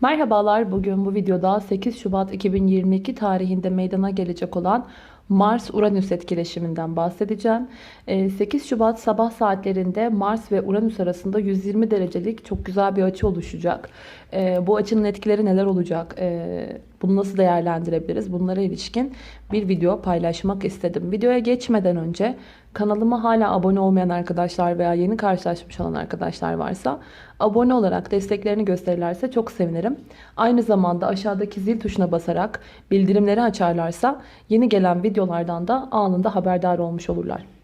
Merhabalar, bugün bu videoda 8 Şubat 2022 tarihinde meydana gelecek olan Mars-Uranüs etkileşiminden bahsedeceğim. Ee, 8 Şubat sabah saatlerinde Mars ve Uranüs arasında 120 derecelik çok güzel bir açı oluşacak. Ee, Bu açının etkileri neler olacak? Ee, Bunu nasıl değerlendirebiliriz? Bunlara ilişkin bir video paylaşmak istedim. Videoya geçmeden önce kanalıma hala abone olmayan arkadaşlar veya yeni karşılaşmış olan arkadaşlar varsa abone olarak desteklerini gösterirlerse çok sevinirim. Aynı zamanda aşağıdaki zil tuşuna basarak bildirimleri açarlarsa yeni gelen videolardan da anında haberdar olmuş olurlar.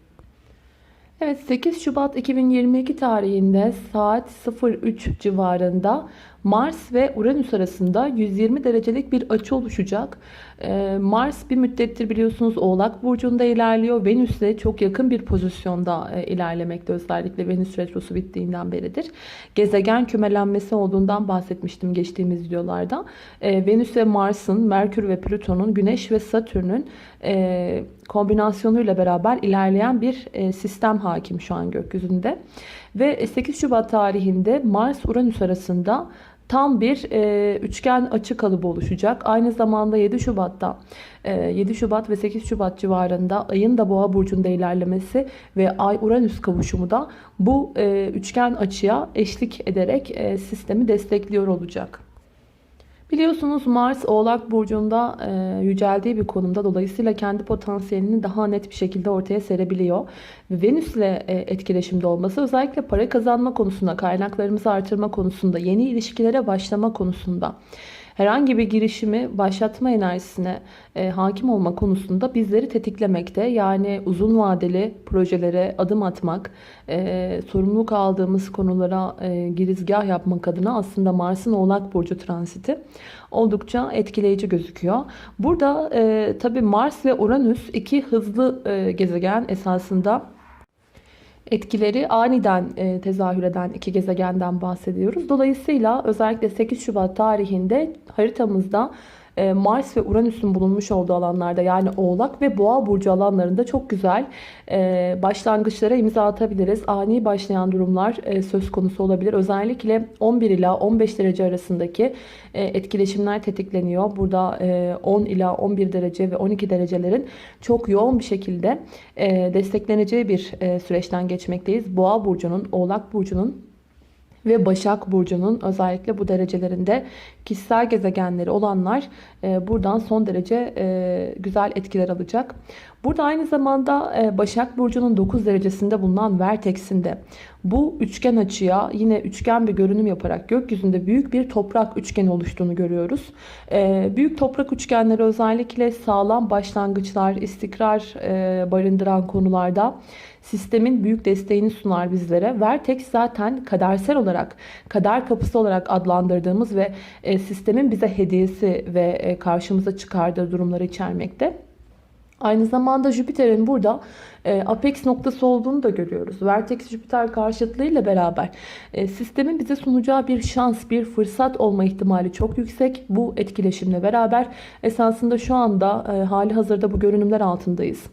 Evet 8 Şubat 2022 tarihinde saat 03 civarında Mars ve Uranüs arasında 120 derecelik bir açı oluşacak. Ee, Mars bir müddettir biliyorsunuz Oğlak Burcu'nda ilerliyor. Venüs de çok yakın bir pozisyonda e, ilerlemekte özellikle Venüs Retrosu bittiğinden beridir. Gezegen kümelenmesi olduğundan bahsetmiştim geçtiğimiz videolarda. Ee, Venüs ve Mars'ın, Merkür ve Plüton'un, Güneş ve Satürn'ün e, kombinasyonuyla beraber ilerleyen bir e, sistem hakim şu an gökyüzünde. Ve 8 Şubat tarihinde Mars-Uranüs arasında tam bir e, üçgen açı kalıbı oluşacak. Aynı zamanda 7 Şubat'ta e, 7 Şubat ve 8 Şubat civarında ayın da boğa burcunda ilerlemesi ve ay Uranüs kavuşumu da bu e, üçgen açıya eşlik ederek e, sistemi destekliyor olacak. Biliyorsunuz Mars Oğlak Burcu'nda e, yüceldiği bir konumda dolayısıyla kendi potansiyelini daha net bir şekilde ortaya serebiliyor. Ve Venüs ile e, etkileşimde olması özellikle para kazanma konusunda, kaynaklarımızı artırma konusunda, yeni ilişkilere başlama konusunda herhangi bir girişimi başlatma enerjisine e, hakim olma konusunda bizleri tetiklemekte. Yani uzun vadeli projelere adım atmak, e, sorumluluk aldığımız konulara e, girizgah yapmak adına aslında Mars'ın Oğlak Burcu transiti oldukça etkileyici gözüküyor. Burada e, tabii Mars ve Uranüs iki hızlı e, gezegen esasında etkileri aniden e, tezahür eden iki gezegenden bahsediyoruz. Dolayısıyla özellikle 8 Şubat tarihinde haritamızda e, Mars ve Uranüs'ün bulunmuş olduğu alanlarda yani Oğlak ve Boğa burcu alanlarında çok güzel e, başlangıçlara imza atabiliriz. Ani başlayan durumlar e, söz konusu olabilir. Özellikle 11 ila 15 derece arasındaki etkileşimler tetikleniyor. Burada 10 ila 11 derece ve 12 derecelerin çok yoğun bir şekilde destekleneceği bir süreçten geçmekteyiz. Boğa burcunun, Oğlak burcunun ve Başak Burcu'nun özellikle bu derecelerinde kişisel gezegenleri olanlar e, buradan son derece e, güzel etkiler alacak. Burada aynı zamanda e, Başak Burcu'nun 9 derecesinde bulunan Vertex'inde bu üçgen açıya yine üçgen bir görünüm yaparak gökyüzünde büyük bir toprak üçgeni oluştuğunu görüyoruz. Büyük toprak üçgenleri özellikle sağlam başlangıçlar, istikrar barındıran konularda sistemin büyük desteğini sunar bizlere. Vertex zaten kadersel olarak, kader kapısı olarak adlandırdığımız ve e, sistemin bize hediyesi ve e, karşımıza çıkardığı durumları içermekte. Aynı zamanda Jüpiter'in burada e, apex noktası olduğunu da görüyoruz. Vertex Jüpiter karşıtlığıyla beraber e, sistemin bize sunacağı bir şans, bir fırsat olma ihtimali çok yüksek. Bu etkileşimle beraber esasında şu anda e, hali hazırda bu görünümler altındayız.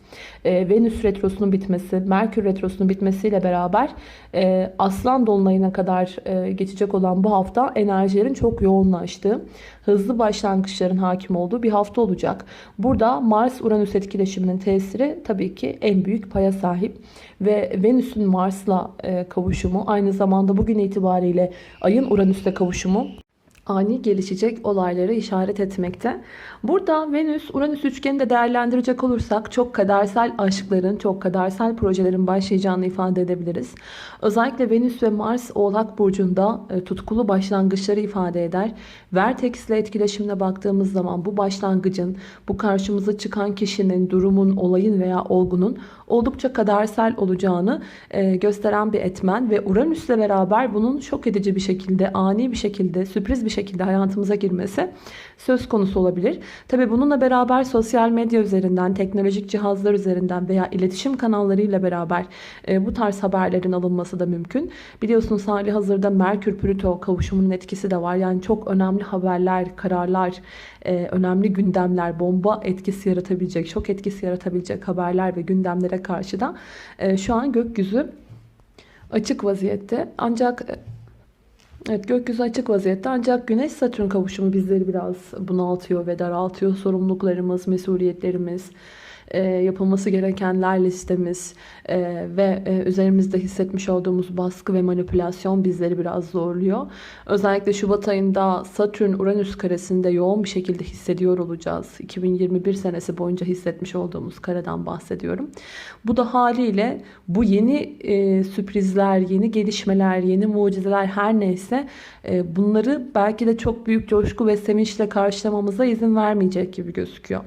E, Venüs retrosunun bitmesi, Merkür retrosunun bitmesiyle beraber e, Aslan dolunayına kadar e, geçecek olan bu hafta enerjilerin çok yoğunlaştığı, hızlı başlangıçların hakim olduğu bir hafta olacak. Burada Mars-Uranüs etkileşiminin tesiri tabii ki en büyük paya sahip ve Venüs'ün Mars'la e, kavuşumu aynı zamanda bugün itibariyle Ay'ın Uranüs'le kavuşumu ani gelişecek olayları işaret etmekte. Burada Venüs-Uranüs üçgeni de değerlendirecek olursak çok kadersel aşkların, çok kadersel projelerin başlayacağını ifade edebiliriz. Özellikle Venüs ve Mars Oğlak Burcu'nda e, tutkulu başlangıçları ifade eder. Vertex ile etkileşimine baktığımız zaman bu başlangıcın, bu karşımıza çıkan kişinin, durumun, olayın veya olgunun oldukça kadersel olacağını e, gösteren bir etmen ve Uranüs ile beraber bunun şok edici bir şekilde, ani bir şekilde, sürpriz bir şekilde hayatımıza girmesi söz konusu olabilir. Tabi bununla beraber sosyal medya üzerinden, teknolojik cihazlar üzerinden veya iletişim kanallarıyla beraber e, bu tarz haberlerin alınması da mümkün. Biliyorsunuz hali hazırda Merkür-Plüto kavuşumunun etkisi de var. Yani çok önemli haberler, kararlar, e, önemli gündemler, bomba etkisi yaratabilecek, şok etkisi yaratabilecek haberler ve gündemlere karşı da e, şu an gökyüzü açık vaziyette. Ancak Evet gökyüzü açık vaziyette ancak Güneş Satürn kavuşumu bizleri biraz bunaltıyor ve daraltıyor. Sorumluluklarımız, mesuliyetlerimiz, e, yapılması gerekenler listemiz e, ve e, üzerimizde hissetmiş olduğumuz baskı ve manipülasyon bizleri biraz zorluyor. Özellikle Şubat ayında Satürn-Uranüs karesinde yoğun bir şekilde hissediyor olacağız. 2021 senesi boyunca hissetmiş olduğumuz kareden bahsediyorum. Bu da haliyle bu yeni e, sürprizler, yeni gelişmeler, yeni mucizeler her neyse e, bunları belki de çok büyük coşku ve sevinçle karşılamamıza izin vermeyecek gibi gözüküyor.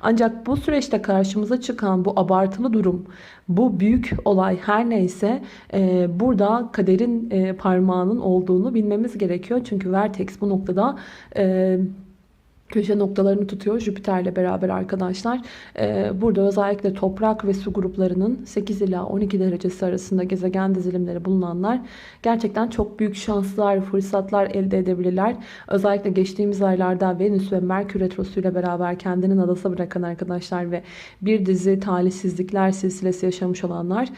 Ancak bu süreçte karşımıza çıkan bu abartılı durum, bu büyük olay her neyse e, burada kaderin e, parmağının olduğunu bilmemiz gerekiyor. Çünkü Vertex bu noktada... E, köşe noktalarını tutuyor Jüpiter'le beraber arkadaşlar. Ee, burada özellikle toprak ve su gruplarının 8 ila 12 derecesi arasında gezegen dizilimleri bulunanlar gerçekten çok büyük şanslar, fırsatlar elde edebilirler. Özellikle geçtiğimiz aylarda Venüs ve Merkür Retrosu ile beraber kendini nadasa bırakan arkadaşlar ve bir dizi talihsizlikler silsilesi yaşamış olanlar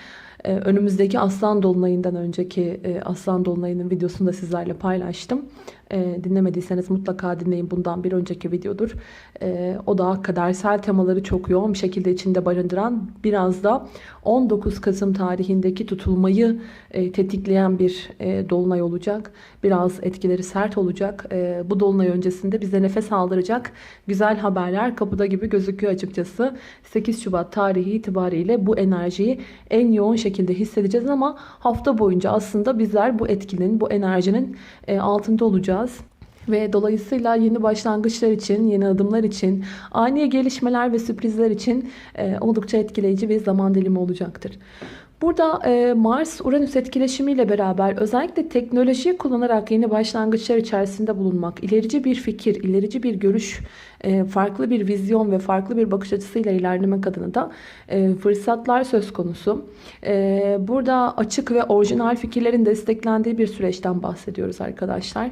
ee, önümüzdeki Aslan Dolunay'ından önceki e, Aslan Dolunay'ının videosunu da sizlerle paylaştım. Ee, dinlemediyseniz mutlaka dinleyin. Bundan bir önceki videodur. Ee, o da kadersel temaları çok yoğun bir şekilde içinde barındıran biraz da 19 Kasım tarihindeki tutulmayı e, tetikleyen bir e, dolunay olacak. Biraz etkileri sert olacak. Bu dolunay öncesinde bize nefes aldıracak güzel haberler kapıda gibi gözüküyor açıkçası. 8 Şubat tarihi itibariyle bu enerjiyi en yoğun şekilde hissedeceğiz ama hafta boyunca aslında bizler bu etkinin, bu enerjinin altında olacağız. Ve dolayısıyla yeni başlangıçlar için, yeni adımlar için, ani gelişmeler ve sürprizler için e, oldukça etkileyici bir zaman dilimi olacaktır. Burada e, Mars-Uranüs etkileşimiyle beraber özellikle teknolojiyi kullanarak yeni başlangıçlar içerisinde bulunmak, ilerici bir fikir, ilerici bir görüş, farklı bir vizyon ve farklı bir bakış açısıyla ilerlemek adına da e, fırsatlar söz konusu. E, burada açık ve orijinal fikirlerin desteklendiği bir süreçten bahsediyoruz arkadaşlar.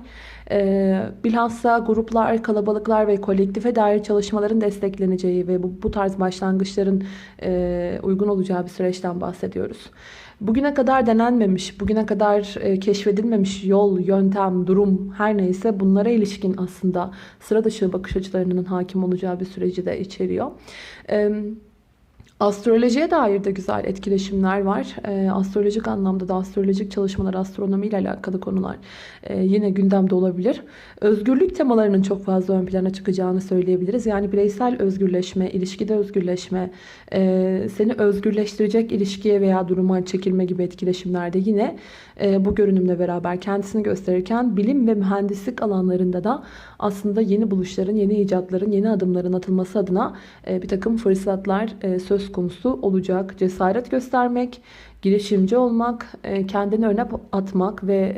E, bilhassa gruplar, kalabalıklar ve kolektife dair çalışmaların destekleneceği ve bu, bu tarz başlangıçların e, uygun olacağı bir süreçten bahsediyoruz. Bugüne kadar denenmemiş, bugüne kadar e, keşfedilmemiş yol, yöntem, durum her neyse bunlara ilişkin aslında sıra dışı bakış açılarının hakim olacağı bir süreci de içeriyor. Astrolojiye dair de güzel etkileşimler var. E, astrolojik anlamda da astrolojik çalışmalar, astronomi ile alakalı konular e, yine gündemde olabilir. Özgürlük temalarının çok fazla ön plana çıkacağını söyleyebiliriz. Yani bireysel özgürleşme, ilişkide özgürleşme, e, seni özgürleştirecek ilişkiye veya duruma çekilme gibi etkileşimlerde yine e, bu görünümle beraber kendisini gösterirken bilim ve mühendislik alanlarında da aslında yeni buluşların, yeni icatların, yeni adımların atılması adına e, bir takım fırsatlar e, söz konusu olacak. Cesaret göstermek, girişimci olmak, e, kendini öne atmak ve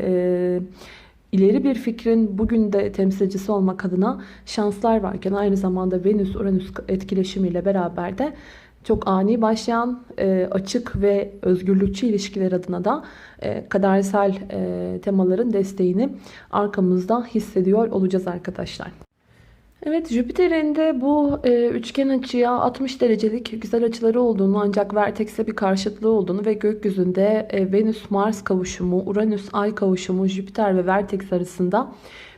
ileri bir fikrin bugün de temsilcisi olmak adına şanslar varken aynı zamanda Venüs-Uranüs etkileşimiyle beraber de çok ani başlayan açık ve özgürlükçü ilişkiler adına da kadersel temaların desteğini arkamızda hissediyor olacağız arkadaşlar. Evet Jüpiter'in de bu e, üçgen açıya 60 derecelik güzel açıları olduğunu ancak Vertex'e bir karşıtlığı olduğunu ve gökyüzünde e, Venüs-Mars kavuşumu, Uranüs-Ay kavuşumu, Jüpiter ve Vertex arasında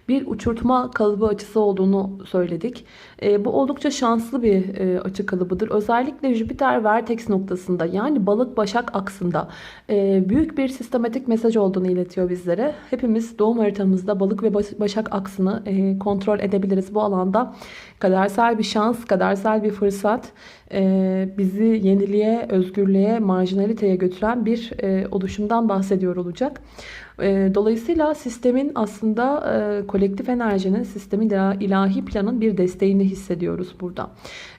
bir uçurtma kalıbı açısı olduğunu söyledik. E, bu oldukça şanslı bir e, açı kalıbıdır. Özellikle Jüpiter Vertex noktasında yani balık başak aksında e, büyük bir sistematik mesaj olduğunu iletiyor bizlere. Hepimiz doğum haritamızda balık ve başak aksını e, kontrol edebiliriz. Bu alanda kadersel bir şans, kadersel bir fırsat e, bizi yeniliğe, özgürlüğe, marjinaliteye götüren bir e, oluşumdan bahsediyor olacak. E, dolayısıyla sistemin aslında e, kolektif enerjinin, sistemin ilahi planın bir desteğini hissediyoruz burada.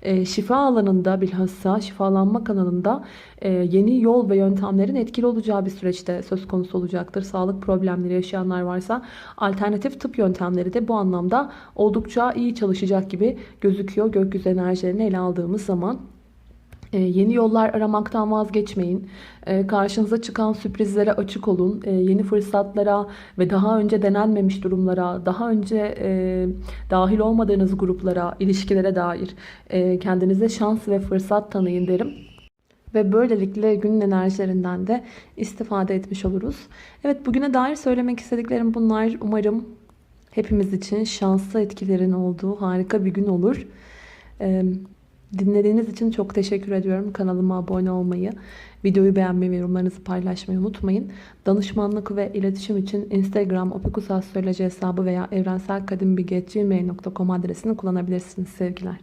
E, şifa alanında bilhassa şifalanma kanalında yeni yol ve yöntemlerin etkili olacağı bir süreçte söz konusu olacaktır. Sağlık problemleri yaşayanlar varsa alternatif tıp yöntemleri de bu anlamda oldukça iyi çalışacak gibi gözüküyor gökyüzü enerjilerini ele aldığımız zaman. E, yeni yollar aramaktan vazgeçmeyin. E, karşınıza çıkan sürprizlere açık olun. E, yeni fırsatlara ve daha önce denenmemiş durumlara, daha önce dahil olmadığınız gruplara, ilişkilere dair kendinize şans ve fırsat tanıyın derim. ve böylelikle günün enerjilerinden de istifade etmiş oluruz. Evet bugüne dair söylemek istediklerim bunlar. Umarım hepimiz için şanslı etkilerin olduğu harika bir gün olur. Dinlediğiniz için çok teşekkür ediyorum. Kanalıma abone olmayı, videoyu beğenmeyi ve yorumlarınızı paylaşmayı unutmayın. Danışmanlık ve iletişim için Instagram opikusastroloji hesabı veya evrenselkadimbilgi.gmail.com adresini kullanabilirsiniz sevgiler.